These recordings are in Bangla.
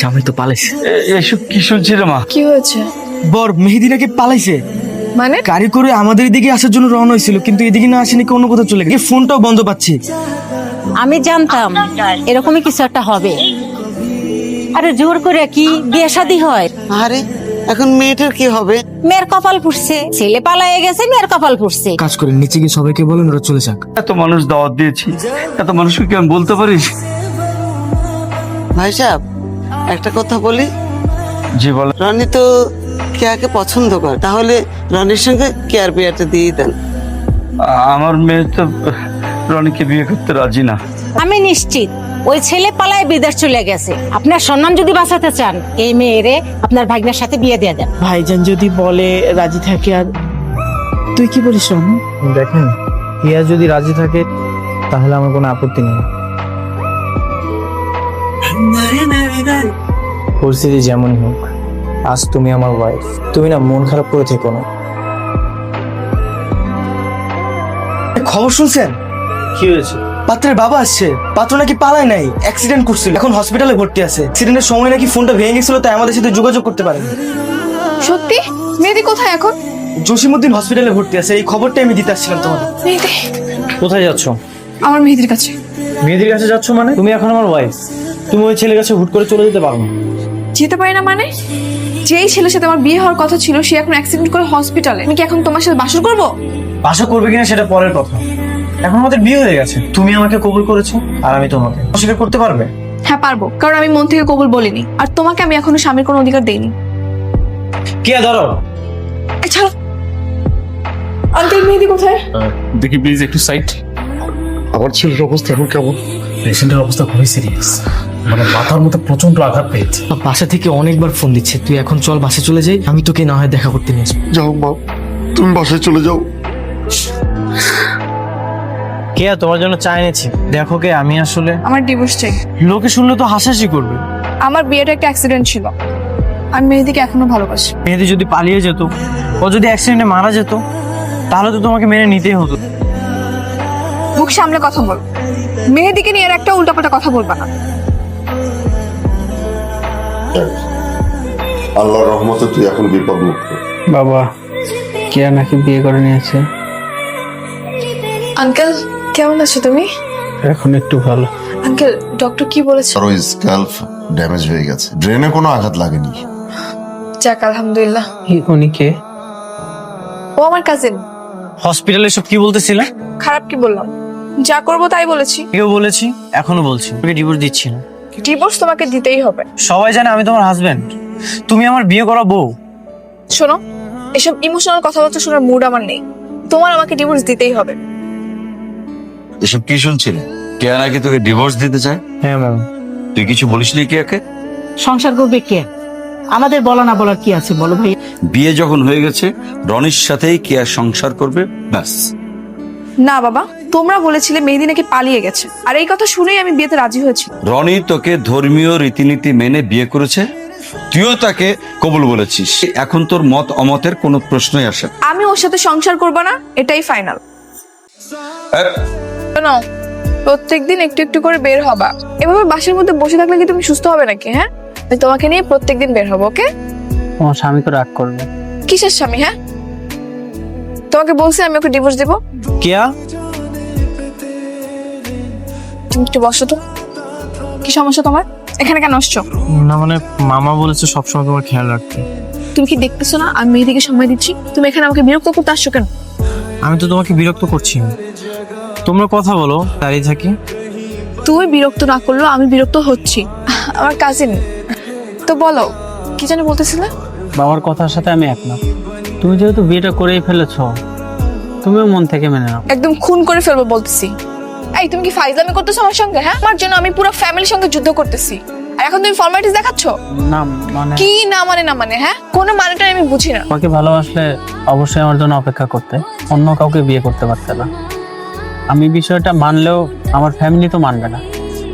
জামাই তো পালাইছে? এসব কি শুনছি রে মা? কি হয়েছে? বর মেহেদি নাকি পালাইছে? মানে? গাড়ি করে আমাদের এদিকে আসার জন্য রওনা হয়েছিল কিন্তু এদিকে না আসে নাকি অন্য কোথাও চলে গেছে। ফোনটাও বন্ধ পাচ্ছি। আমি জানতাম এরকমই কিছু একটা হবে। আরে জোর করে কি বিয়ে শাদী হয়? আরে এখন মেয়েটার কি হবে? মেয়ের কপাল ফুটছে ছেলে পালায়ে গেছে মেয়ের কপাল ফুটছে কাজ করে নিচে গিয়ে সবাইকে বলেন ওরা চলে যাক। এত মানুষ দাওয়াত দিয়েছি এত মানুষকে কি আমি বলতে পারিস ভাই সাহেব একটা কথা বলি। জি বল রনি তো কেয়াকে পছন্দ করে তাহলে রনির সঙ্গে কেয়ার বিয়াটা দিয়ে দেন। আমার মেয়ে তো রনিকে বিয়ে করতে রাজি না। আমি নিশ্চিত। ওই ছেলে পালায় বিদেশ চলে গেছে। আপনার সম্মান যদি বাঁচাতে চান এই মেয়েরে আপনার ভাগ্নের সাথে বিয়ে দিয়ে দেন। ভাইজান যদি বলে রাজি থাকে আর তুই কি বলিস দেখেন হিয়া যদি রাজি থাকে তাহলে আমার কোনো আপত্তি নেই। পরিস্থিতি যেমনই হোক আজ তুমি আমার ওয়াইফ তুমি না মন খারাপ করে থেকো না। খবর শুনছেন? কি হয়েছে? পাত্রের বাবা আসছে। পাত্র নাকি পালায় নাই অ্যাক্সিডেন্ট করছিল। এখন হসপিটালে ভর্তি আছে। অ্যাক্সিডেন্টের সময় নাকি ফোনটা ভেঙে গেছিল তাই আমাদের সাথে যোগাযোগ করতে পারেনি। সত্যি? মেহেদি কোথায় এখন? জসিমউদ্দিন হসপিটালে ভর্তি আছে এই খবরটাই আমি দিতে আসছিলাম তোমাকে মেহেদি কোথায় যাচ্ছ? আমার মেহেদির কাছে। মেহেদির কাছে যাচ্ছ মানে? তুমি এখন আমার ওয়াইফ তুমি ওই ছেলের কাছে হুট করে চলে যেতে পারো না। যেতে পারি না মানে? যেই ছেলের সাথে আমার বিয়ে হওয়ার কথা ছিল সে এখন অ্যাক্সিডেন্ট করে হসপিটালে আমি কি এখন তোমার সাথে বাসর করব? আশা করবে কিনা সেটা পরের কথা। এখন আমাদের বিয়ে হয়ে গেছে। তুমি আমাকে কবুল করেছ আর আমি তোমাকে। অস্বীকার করতে পারবে? হ্যাঁ পারব। কারণ আমি মন থেকে কবুল বলিনি। আর তোমাকে আমি এখনও স্বামীর কোনো অধিকার দেইনি। কে ধরো। ছাড়ো। আঙ্কেল মেহেদি কোথায়? দেখি প্লিজ একটু সাইড আমার ছেলের অবস্থা এখন কেমন? পেশেন্টের অবস্থা খুবই সিরিয়াস মানে মাথার মধ্যে প্রচণ্ড আঘাত পেয়েছে। বাসা থেকে অনেকবার ফোন দিচ্ছে। তুই এখন চল বাসে চলে যাই। আমি তোকে না হয় দেখা করতে নিয়ে যাও মা তুমি বাসায় চলে যাও। কে তোমার জন্য চা এনেছি। দেখো কে আমি আসলে আমার ডিভোর্স চাই। লোকে শুনলে তো হাসাহাসি করবে। আমার বিয়েটা একটা অ্যাক্সিডেন্ট ছিল। আমি মেহেদিকে এখনও ভালোবাসি। মেয়েদি যদি পালিয়ে যেত ও যদি অ্যাক্সিডেন্টে মারা যেত তাহলে তো তোমাকে মেনে নিতেই হতো। মুখ সামলে কথা বল। মেহেদিকে নিয়ে আর একটা উল্টাপাল্টা কথা বলবা না। আল্লাহর রহমতে তুই এখন বিপদ মুক্ত। বাবা কেয়া নাকি বিয়ে করে নিয়েছে? আঙ্কেল কেমন আছো তুমি? এখন একটু ভালো। আঙ্কেল ডক্টর কি বলেছে? আর ওই স্ক্যাল্প ড্যামেজ হয়ে গেছে। ব্রেনে কোনো আঘাত লাগেনি। যাক আলহামদুলিল্লাহ। উনি কে? ও আমার কাজিন হসপিটালে সব কি বলতেছিলে? খারাপ কি বললাম? যা করব তাই বলেছি। কেউ বলেছি এখনও বলছি। তোকে ডিভোর্স দিচ্ছি না। ডিভোর্স তোমাকে দিতেই হবে। সবাই জানে আমি তোমার হাজবেন্ড তুমি আমার বিয়ে করা বউ। শোনো এসব ইমোশনাল কথাবার্তা শোনার মুড আমার নেই। তোমার আমাকে ডিভোর্স দিতেই হবে। এসব কি শুনছিলে? কেয়া নাকি তোকে ডিভোর্স দিতে চায়? হ্যাঁ ম্যাম। তুই কিছু বলিসনি কেয়াকে? সংসার করবে কে? আমাদের বলা না বলার কি আছে বলো ভাই? বিয়ে যখন হয়ে গেছে রনির সাথেই কেয়া সংসার করবে ব্যাস। না বাবা তোমরা বলেছিলে মেহেদি নাকি পালিয়ে গেছে। আর এই কথা শুনেই আমি বিয়েতে রাজি হয়েছি। রনি তোকে ধর্মীয় রীতিনীতি মেনে বিয়ে করেছে? তুইও তাকে কবুল বলেছিস। এখন তোর মত অমতের কোনো প্রশ্নই আসে না। আমি ওর সাথে সংসার করব না এটাই ফাইনাল এ, শোনো প্রত্যেকদিন একটু একটু করে বের হবা। এভাবে বাসার মধ্যে বসে থাকলে কি তুমি সুস্থ হবে নাকি হ্যাঁ? আমি তোমাকে নিয়ে প্রত্যেকদিন বের হব ওকে? তোমার স্বামী তো রাগ করবে। কিসের স্বামী হ্যাঁ? তোমাকে বলছি আমি ওকে ডিভোর্স দিব। কেয়া? তুমি একটু বসো তো। কি সমস্যা তোমার? এখানে কেন আসছো? না মানে মামা বলেছে সবসময় তোমার খেয়াল রাখতে। তুমি কি দেখতেছো না? আমি মেয়েদিকে সময় দিচ্ছি। তুমি এখানে আমাকে বিরক্ত করতে আসছো কেন? আমি তো তোমাকে বিরক্ত করছি। না। তোমরা কথা বলো দাঁড়িয়ে থাকি। তুমি বিরক্ত না করলেও আমি বিরক্ত হচ্ছি। আমার কাজিন তো বলো কি জানি বলতেছিলে? বাবার কথার সাথে আমি একমত তুমি যেহেতু বিয়েটা করেই ফেলেছ তুমিও মন থেকে মেনে নাও। একদম খুন করে ফেলব বলতেছি। এই তুমি কি ফাইজলামি করতেছো আমার সঙ্গে হ্যাঁ? আমার জন্য আমি পুরো ফ্যামিলির সঙ্গে যুদ্ধ করতেছি। আর এখন তুমি ফর্মালিটিস দেখাচ্ছ? না মানে কি না মানে না মানে হ্যাঁ? কোনো মানেটা আমি বুঝি না। তোমাকে ভালোবাসলে অবশ্যই আমার জন্য অপেক্ষা করতে। অন্য কাউকে বিয়ে করতে পারতে না। আমি বিষয়টা মানলেও আমার ফ্যামিলি তো মানবে না।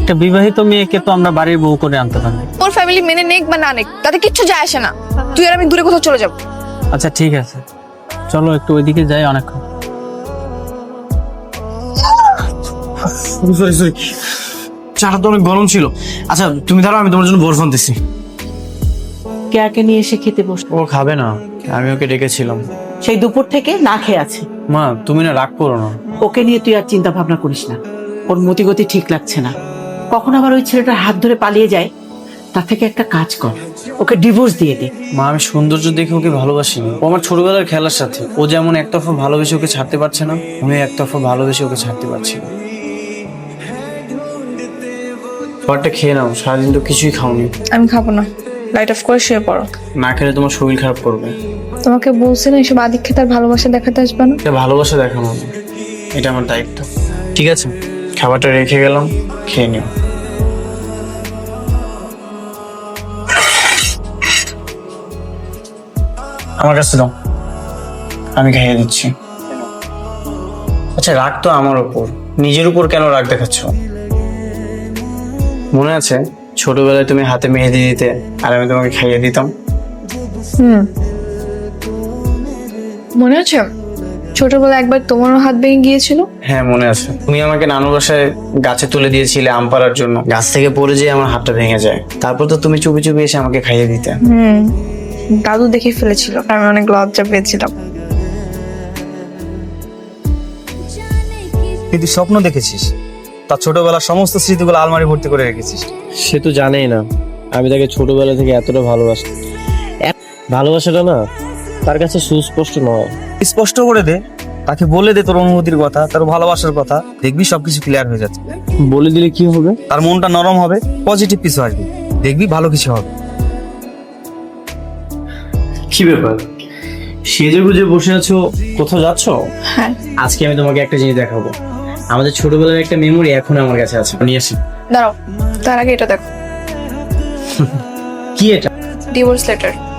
একটা বিবাহিত মেয়েকে তো আমরা বাড়ির বউ করে আনতে পারি। তোর ফ্যামিলি মেনে নেক বা না নেক তাতে কিচ্ছু যায় আসে না। তুই আর আমি দূরে কোথাও চলে যাব। আচ্ছা ঠিক আছে। চলো একটু ওইদিকে যাই অনেকক্ষণ। সরি সরি চাটা তো অনেক গরম ছিল। আচ্ছা তুমি দাঁড়াও আমি তোমার জন্য বোর ফোন দিচ্ছি কেয়াকে নিয়ে এসে খেতে বস। ও খাবে না আমি ওকে ডেকেছিলাম। সেই দুপুর থেকে না খেয়ে আছে। মা তুমি না রাগ করো না। ওকে নিয়ে তুই আর চিন্তা ভাবনা করিস না। ওর মতিগতি ঠিক লাগছে না। কখন আবার ওই ছেলেটার হাত ধরে পালিয়ে যায়? তার থেকে একটা কাজ কর। ওকে ডিভোর্স দিয়ে দে। মা আমি সৌন্দর্য দেখে ওকে ভালোবাসিনি। ও আমার ছোটবেলার খেলার সাথে। ও যেমন একতরফা ভালোবেসে ওকে ছাড়তে পারছে না আমি একতরফা ভালোবেসে ওকে ছাড়তে পারছি না। খাবারটা খেয়ে নাও সারাদিন তো কিছুই খাওনি। আমি খাব না। লাইট অফ করে শুয়ে পড়ো। না খেলে তোমার শরীর খারাপ করবে। তোমাকে বলছি না এসব আদিক্ষেত আর ভালোবাসা দেখাতে আসবে না। ভালোবাসা দেখানো। না। এটা আমার দায়িত্ব। ঠিক আছে। খাবারটা রেখে গেলাম খেয়ে নিও। আমার কাছে দাও। আমি খাইয়ে দিচ্ছি। আচ্ছা রাগ তো আমার উপর। নিজের উপর কেন রাগ দেখাচ্ছ? মনে আছে ছোটবেলায় তুমি হাতে মেহেদি দিতে আর আমি তোমাকে খাইয়ে দিতাম? হুম। মনে আছে? ছোটবেলা একবার তোমারও হাত ভেঙে গিয়েছিল? হ্যাঁ মনে আছে। তুমি আমাকে নানু বাসায় গাছে তুলে দিয়েছিলে আম পাড়ার জন্য। গাছ থেকে পড়ে যেয়ে আমার হাতটা ভেঙে যায়। তারপর তো তুমি চুপি চুপি এসে আমাকে খাইয়ে দিতে। হুম দাদু দেখে ফেলেছিল আমি অনেক লজ্জা পেয়েছিলাম। কিন্তু স্বপ্ন দেখেছিস? তার ছোটবেলার সমস্ত স্মৃতিগুলো আলমারি ভর্তি করে রেখেছিস। সে তো জানেই না আমি তাকে ছোটবেলা থেকে এতটা ভালোবাসি। ভালোবাসাটা না তার কাছে সুস্পষ্ট নয়। স্পষ্ট করে দে। তাকে বলে দে তোর অনুভূতির কথা তার ভালোবাসার কথা। দেখবি সবকিছু ক্লিয়ার হয়ে যাচ্ছে। বলে দিলে কি হবে? তার মনটা নরম হবে পজিটিভ কিছু আসবে। দেখবি ভালো কিছু হবে। কি ব্যাপার? সেজে গুজে বসে আছো? কোথাও যাচ্ছ? হ্যাঁ। আজকে আমি তোমাকে একটা জিনিস দেখাবো। আমাদের ছোটবেলার একটা মেমোরি এখন আমার কাছে আছে। নিয়ে আসি। দাঁড়াও তার আগে এটা দেখো। কি এটা? ডিভোর্স লেটার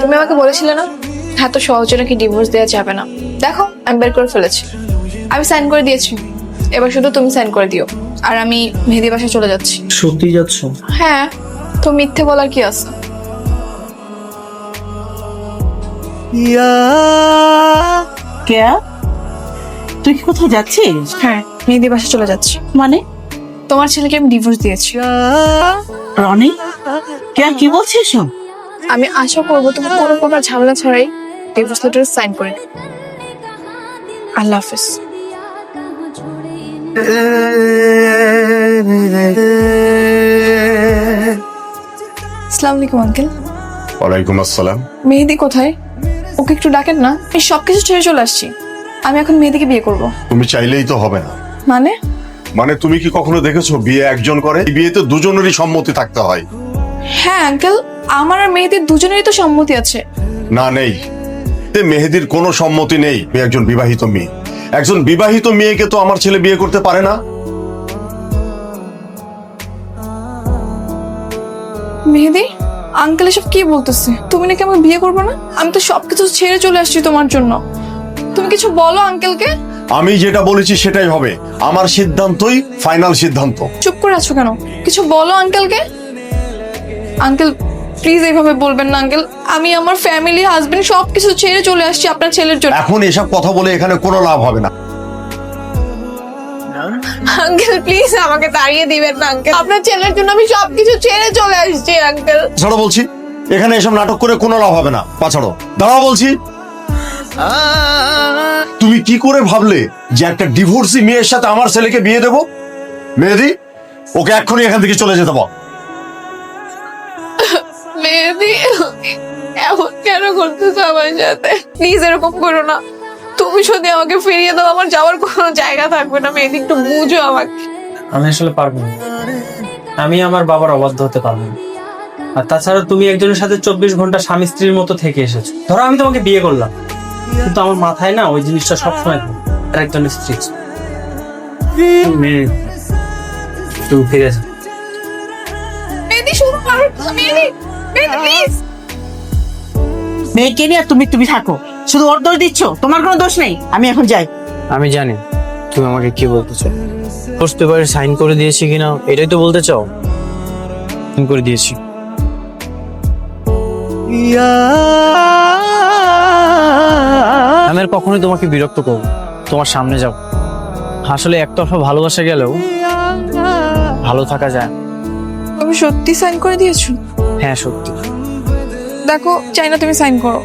তুমি আমাকে বলেছিলে না? এত সহজে নাকি ডিভোর্স দেওয়া যাবে না। দেখো আমি বের করে ফেলেছি। আমি সাইন করে দিয়েছি। এবার শুধু তুমি সাইন করে দিও। আর আমি মেহেদি বাসায় চলে যাচ্ছি। সত্যি যাচ্ছ? হ্যাঁ তো মিথ্যে বলার কি আছে? কেয়া তুই কি কোথাও যাচ্ছিস? হ্যাঁ মেহেদি বাসায় চলে যাচ্ছি। মানে? তোমার ছেলেকে আমি ডিভোর্স দিয়েছি। রনি? কেয়া কি বলছিস সব? আমি আশা করব তুমি কোনো প্রকার ঝামেলা ছাড়াই ডিভোর্স লেটার সাইন করে আল্লাহ হাফিজ। আসসালামু আলাইকুম আঙ্কেল। ওয়ালাইকুম আসসালাম। মেহেদি কোথায়? ওকে একটু ডাকেন না। আমি সবকিছু ছেড়ে চলে আসছি। আমি এখন মেহেদিকে বিয়ে করব। তুমি চাইলেই তো হবে না। মানে? মানে তুমি কি কখনো দেখেছ বিয়ে একজন করে? বিয়েতে দুজনেরই সম্মতি থাকতে হয়। হ্যাঁ আঙ্কেল। আমার আর মেহেদির দুজনেরই তো সম্মতি আছে। না নেই। তে মেহেদির কোনো সম্মতি নেই একজন বিবাহিত মেয়ে। একজন বিবাহিত মেয়েকে তো আমার ছেলে বিয়ে করতে পারে না। মেহেদি আঙ্কেল এসব কি বলতেছে? তুমি নাকি আমাকে বিয়ে করবে না? আমি তো সবকিছু ছেড়ে চলে আসছি তোমার জন্য। তুমি কিছু বলো আঙ্কেলকে? আমি যেটা বলেছি সেটাই হবে। আমার সিদ্ধান্তই ফাইনাল সিদ্ধান্ত। চুপ করে আছো কেন? কিছু বলো আঙ্কেলকে। আঙ্কেল প্লিজ এইভাবে বলবেন না আঙ্কেল। আমি আমার ফ্যামিলি হাজবেন্ড সবকিছু ছেড়ে চলে আসছি আপনার ছেলের জন্য। এখন এসব কথা বলে এখানে কোনো লাভ হবে না। আঙ্কেল প্লিজ আমাকে তাড়িয়ে দিবেন না আঙ্কেল। আপনার ছেলের জন্য আমি সবকিছু ছেড়ে চলে আসছি আঙ্কেল। ছাড়ো বলছি এখানে এসব নাটক করে কোনো লাভ হবে না। পাছাড়ো দাঁড়াও বলছি। তুমি কি করে ভাবলে যে একটা ডিভোর্সি মেয়ের সাথে আমার ছেলেকে বিয়ে দেবো? মেয়েদি ওকে এক্ষুনি এখান থেকে চলে যেতে বল। মেহেদি এমন কেন করতেছো আমার সাথে? প্লিজ এরকম করো না। তুমি যদি আমাকে ফিরিয়ে দাও আমার যাওয়ার কোনো জায়গা থাকবে না। মেহেদি একটু বুঝো আমাকে। আমি আসলে পারব না। আমি আমার বাবার অবাধ্য হতে পারব না। আর তাছাড়া তুমি একজনের সাথে চব্বিশ ঘণ্টা স্বামী স্ত্রীর মতো থেকে এসেছ। ধরো আমি তোমাকে বিয়ে করলাম। কিন্তু আমার মাথায় না ওই জিনিসটা সবসময় আর স্ত্রী। তুমি ফিরে মেহেদি করো মেহেদি মেহেদি প্লিজ মেয়েকে নিয়ে তুমি তুমি থাকো। শুধু ওর দোষ দিচ্ছ? তোমার কোনো দোষ নেই? আমি এখন যাই। আমি জানি। তুমি আমাকে কি বলতে চাও? পেপারে সাইন করে দিয়েছি কিনা? এটাই তো বলতে চাও? সাইন করে দিয়েছি। আমি আর কখনোই তোমাকে বিরক্ত করব তোমার সামনে যাও আসলে একতরফা ভালোবাসা গেলেও ভালো থাকা যায় তুমি সত্যি সাইন করে দিয়েছ? হ্যাঁ সত্যি দেখো চাই না তুমি সাইন করো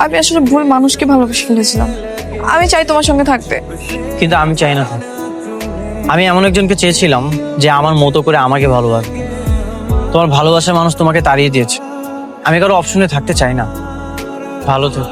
আমি আসলে ভুল মানুষকে ভালোবেসে ফেলেছিলাম আমি চাই তোমার সঙ্গে থাকতে কিন্তু আমি চাই না আমি এমন একজনকে চেয়েছিলাম যে আমার মতো করে আমাকে ভালোবাসে তোমার ভালোবাসার মানুষ তোমাকে তাড়িয়ে দিয়েছে আমি কারও অপশনে থাকতে চাই না ভালো থেকো